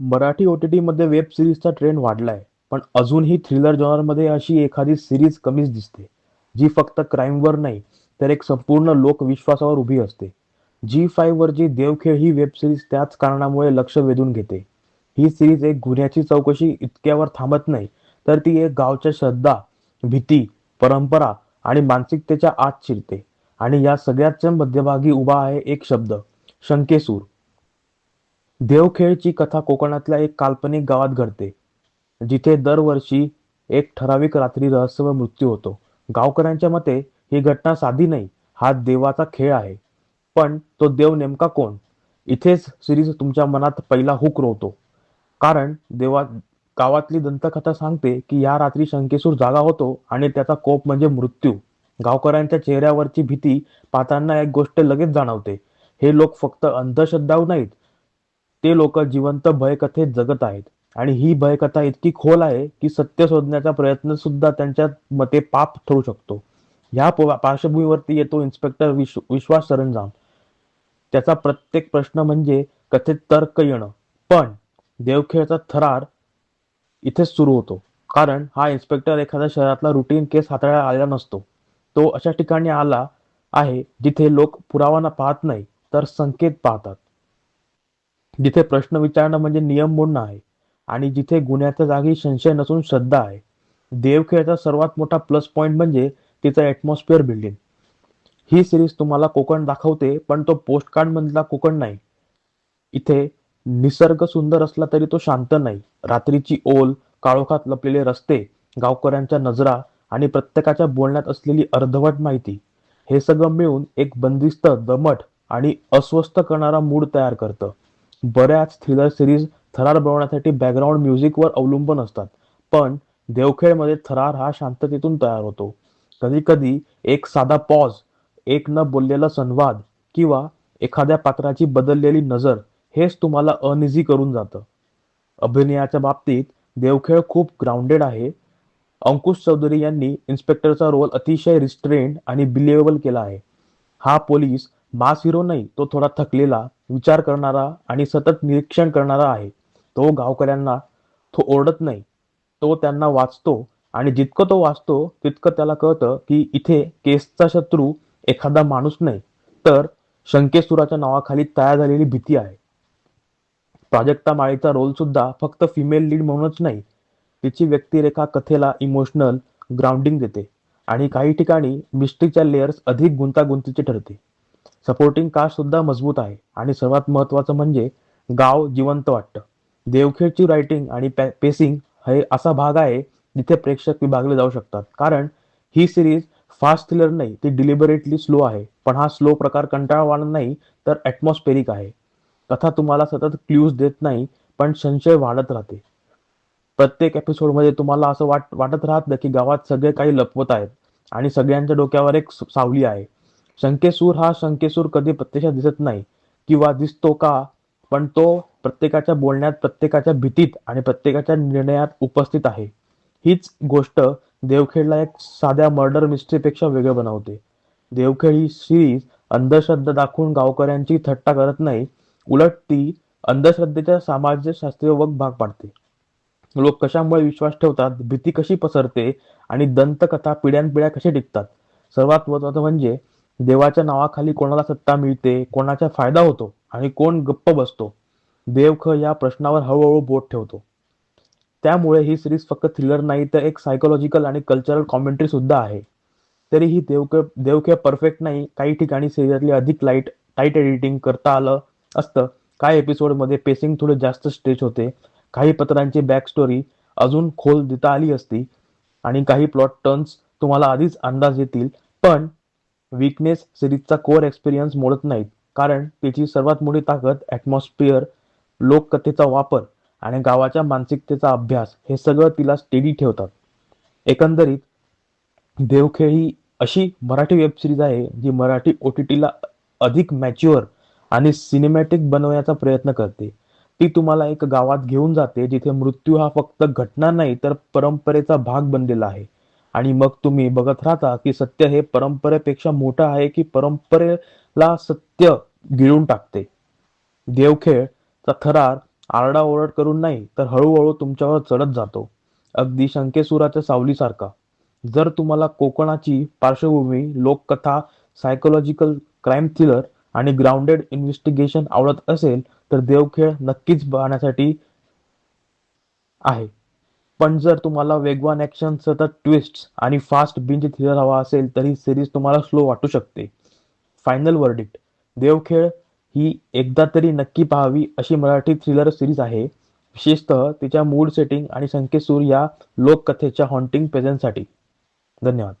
Marathi O T टीमध्ये web सिरीजचा trend वाढलाय, पण अजूनही थ्रिलर जॉनरमध्ये अशी एखादी सिरीज कमीच दिसते, जी फक्त क्राईमवर नाही, तर एक संपूर्ण लोकविश्वासावर उभी असते. झी फाईव्हवरची देवखेळ ही वेब सिरीज त्याच कारणामुळे लक्ष वेधून घेते. ही सिरीज एक गुन्ह्याची चौकशी इतक्यावर थांबत नाही, तर ती एक गावच्या श्रद्धा, भीती, परंपरा आणि मानसिकतेच्या आत शिरते. आणि या सगळ्याच्या मध्यभागी उभा आहे एक शब्द, शंकेसूर. देवखेळची कथा कोकणातल्या एक काल्पनिक गावात घडते, जिथे दरवर्षी एक ठराविक रात्री रहस्यमय मृत्यू होतो. गावकऱ्यांच्या मते ही घटना साधी नाही, हा देवाचा खेळ आहे. पण तो देव नेमका कोण? इथेच सिरीज तुमच्या मनात पहिला हुक रोवतो. कारण देवा गावातली दंतकथा सांगते की या रात्री शंकेसूर जागा होतो आणि त्याचा कोप म्हणजे मृत्यू. गावकऱ्यांच्या चेहऱ्यावरची भीती पाहताना एक गोष्ट लगेच जाणवते, हे लोक फक्त अंधश्रद्धाव नाहीत, ते लोक जिवंत भयकथेत जगत आहेत. आणि ही भयकथा इतकी खोल आहे की सत्य शोधण्याचा प्रयत्न सुद्धा त्यांच्या मते पाप ठरू शकतो. ह्या पार्श्वभूमीवरती येतो इन्स्पेक्टर विश्व विश्वास सरंजाम. त्याचा प्रत्येक प्रश्न म्हणजे कथेत तर्क येणं. पण देवखेळचा थरार इथेच सुरू होतो. कारण हा इन्स्पेक्टर एखाद्या शहरातला रुटीन केस हाताळायला आलेला नसतो. तो अशा ठिकाणी आला आहे जिथे लोक पुरावा पाहत नाही, तर संकेत पाहतात. जिथे प्रश्न विचारणं म्हणजे नियम मोडणं आहे आणि जिथे गुन्ह्याच्या जागी संशय नसून श्रद्धा आहे. देवखेळचा सर्वात मोठा प्लस पॉइंट म्हणजे तिचं ॲटमॉस्फिअर बिल्डिंग. ही सिरीज तुम्हाला कोकण दाखवते पण तो पोस्टकार्ड मधला कोकण नाही. इथे निसर्ग सुंदर असला तरी तो शांत नाही. रात्रीची ओल, काळोखात लपलेले रस्ते, गावकऱ्यांच्या नजरा आणि प्रत्येकाच्या बोलण्यात असलेली अर्धवट माहिती, हे सगळं मिळून एक बंदिस्त, दमट आणि अस्वस्थ करणारा मूड तयार करतं. बऱ्याच थ्रिलर सिरीज थरार बनवण्यासाठी बॅकग्राऊंड म्युझिकवर अवलंबून असतात, पण देवखेळमध्ये थरार हा शांततेतून तयार होतो. कधी-कधी एक साधा पॉज, एक न बोललेला संवाद किंवा एखाद्या पात्राची बदललेली नजर हेच तुम्हाला अनिझी करून जातं. अभिनयाच्या बाबतीत देवखेळ खूप ग्राउंडेड आहे. अंकुश चौधरी यांनी इन्स्पेक्टरचा रोल अतिशय रिस्ट्रेंड आणि बिलिव्हेबल केला आहे. हा पोलीस मास हिरो नाही, तो थोडा थकलेला, विचार करणारा आणि सतत निरीक्षण करणारा आहे. तो गावकऱ्यांना तो ओरडत नाही, तो त्यांना वाचतो आणि जितकं तो वाचतो तितकं त्याला कळतं की इथे केसचा शत्रू एखादा माणूस नाही, तर शंकेसुराच्या नावाखाली तयार झालेली भीती आहे. प्राजक्ता माळीचा रोल सुद्धा फक्त फिमेल लीड म्हणूनच नाही, तिची व्यक्तिरेखा कथेला इमोशनल ग्राउंडिंग देते आणि काही ठिकाणी मिस्ट्रीच्या लेयर्स अधिक गुंतागुंतीचे ठरते. सपोर्टिंग कास्ट सुद्धा मजबूत आहे आणि सर्वात महत्वाचं म्हणजे गाव जिवंत वाटतं. देवखेडची रायटिंग आणि पेसिंग हे असा भाग आहे जिथे प्रेक्षक विभागले जाऊ शकतात. कारण ही सिरीज फास्ट थ्रिलर नाही, ती डिलिबरेटली स्लो आहे. पण हा स्लो प्रकार कंटाळवाणा नाही, तर ॲटमॉस्फेरिक आहे. कथा तुम्हाला सतत क्ल्यूज देत नाही, पण संशय वाढत राहते. प्रत्येक एपिसोडमध्ये तुम्हाला असं वाट वाटत राहतं की गावात सगळे काही लपवत आहेत आणि सगळ्यांच्या डोक्यावर एक सावली आहे. शंकेसूर हा शंकेसूर कधी प्रत्यक्षात दिसत नाही किंवा दिसतो का, पण तो प्रत्येकाच्या बोलण्यात, प्रत्येकाच्या भीतीत आणि प्रत्येकाच्या निर्णयात उपस्थित आहे. हीच गोष्ट देवखेडला एक साध्या मर्डर मिस्ट्रीपेक्षा वेगळं बनवते. देवखेड ही सिरीज अंधश्रद्धा दाखवून गावकऱ्यांची थट्टा करत नाही, उलट ती अंधश्रद्धेच्या समाजशास्त्रीय भाग पाडते. लोक कशामुळे विश्वास ठेवतात, भीती कशी पसरते आणि दंतकथा पिढ्यानपिढ्या कशी टिकतात. सर्वात महत्वाचं म्हणजे देवाच्या नावाखाली कोणाला सत्ता मिळते, कोणाचा फायदा होतो आणि कोण गप्प बसतो. देवख या प्रश्नावर हळूहळू बोट ठेवतो. त्यामुळे ही सिरीज फक्त थ्रिलर नाही तर एक सायकोलॉजिकल आणि कल्चरल कॉमेंट्री सुद्धा आहे. तरीही देवखेळ देवखे परफेक्ट नाही. काही ठिकाणी सिरियसली अधिक लाइट टाईट एडिटिंग करता आलं असतं. काही एपिसोडमध्ये पेसिंग थोडे जास्त स्ट्रेच होते. काही पत्रांची बॅक स्टोरी अजून खोल देता आली असती आणि काही प्लॉट टर्न्स तुम्हाला आधीच अंदाज येतील. पण वीकनेस सिरीजचा कोर एक्सपिरियन्स मोडत नाहीत. कारण तिची सर्वात मोठी ताकद ॲटमॉस्फिअर, लोककथेचा वापर आणि गावाच्या मानसिकतेचा अभ्यास हे सगळं तिला स्टेडी ठेवतात. एकंदरीत देवखेळ ही अशी मराठी वेब सिरीज आहे जी मराठी ओ-टी-टीला अधिक मॅच्युअर आणि सिनेमॅटिक बनवण्याचा प्रयत्न करते. ती तुम्हाला एक गावात घेऊन जाते जिथे मृत्यू हा फक्त घटना नाही तर परंपरेचा भाग बनलेला आहे. आणि मग तुम्ही बघत राहता की सत्य हे परंपरेपेक्षा मोठं आहे की परंपरेला सत्य गिळून टाकते. देवखेळचा थरार आरडाओरड करून नाही तर हळूहळू तुमच्यावर चढत जातो. अगदी शंकेसुराच्या सावलीसारखा. जर तुम्हाला कोकणाची पार्श्वभूमी लोककथा सायकोलॉजिकल क्राईम थ्रिलर आणि ग्राउंडेड इन्व्हेस्टिगेशन आवडत असेल तर देवखेळ नक्कीच पाहण्यासाठी आहे. पण जर तुम्हाला वेगवान ॲक्शन सतत ट्विस्ट आणि फास्ट बिंज थ्रिलर हवा असेल तर ही सिरीज तुम्हाला स्लो वाटू शकते. फायनल वर्डिक्ट देवखेळ ही एकदा तरी नक्की पाहावी अशी मराठी थ्रिलर सिरीज आहे. विशेषतः तिच्या मूड सेटिंग आणि संकेतसूर या लोककथेच्या हॉन्टिंग प्रेझेंटसाठी धन्यवाद.